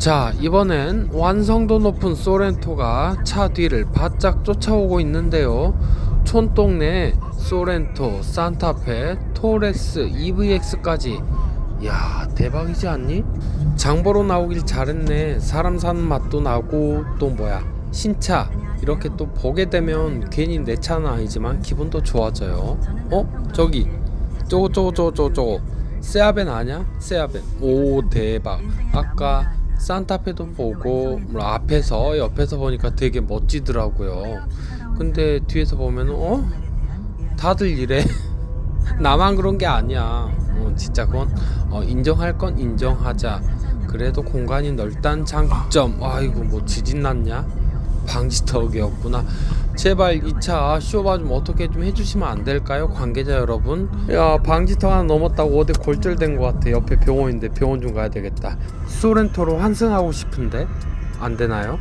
자 이번엔 완성도 높은 소렌토가 차 뒤를 바짝 쫓아오고 있는데요. 촌동네 소렌토, 산타페, 토레스, EVX까지. 야 대박이지 않니? 장보러 나오길 잘했네. 사람 사는 맛도 나고 또 뭐야 신차. 이렇게 또 보게 되면 괜히 내 차는 아니지만 기분도 좋아져요. 어? 저기. 저거 저거 저거 저거 세아벤 아냐? 세아벤. 오 대박. 아까 산타페도 보고 뭐 앞에서 옆에서 보니까 되게 멋지더라고요. 근데 뒤에서 보면 어? 다들 이래. 나만 그런 게 아니야. 어, 진짜 그건 어, 인정할 건 인정하자. 그래도 공간이 넓단 장점. 아이고 뭐 지진 났냐 방지턱이었구나. 제발 이 차 쇼바 좀 어떻게 좀 해주시면 안 될까요 관계자 여러분? 야 방지턱 하나 넘었다고 어디 골절된 것 같아. 옆에 병원인데 병원 좀 가야 되겠다. 소렌토로 환승하고 싶은데 안 되나요?